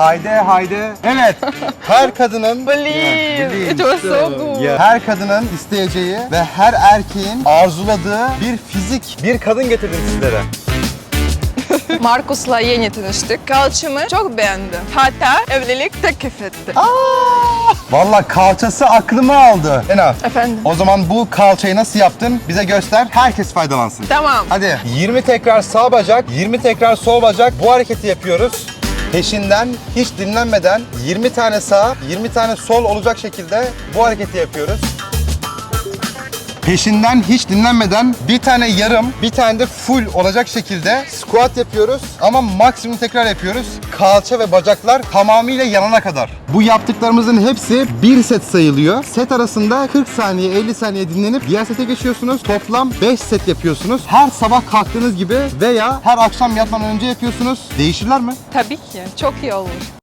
Haydi haydi. Evet. Her kadının Believe. It was so good. Ya, Her kadının isteyeceği ve her erkeğin arzuladığı bir fizik, bir kadın getirdim sizlere. Markus'la yeni tanıştık. Kalçamı çok beğendi. Hatta evlilik teklif etti. Vallahi kalçası aklımı aldı. Ena, Efendim? o zaman bu kalçayı nasıl yaptın? Bize göster. Herkes faydalansın. Tamam. Hadi 20 tekrar sağ bacak, 20 tekrar sol bacak. Bu hareketi yapıyoruz. Peşinden hiç dinlenmeden 20 tane sağ, 20 tane sol olacak şekilde bu hareketi yapıyoruz. Peşinden hiç dinlenmeden bir tane yarım, bir tane de full olacak şekilde squat yapıyoruz ama maksimum tekrar yapıyoruz. Kalça ve bacaklar tamamıyla yanana kadar. Bu yaptıklarımızın hepsi bir set sayılıyor. Set arasında 40 saniye, 50 saniye dinlenip diğer sete geçiyorsunuz. Toplam 5 set yapıyorsunuz. Her sabah kalktığınız gibi veya her akşam yatmadan önce yapıyorsunuz. Değişirler mi? Tabii ki. Çok iyi olur.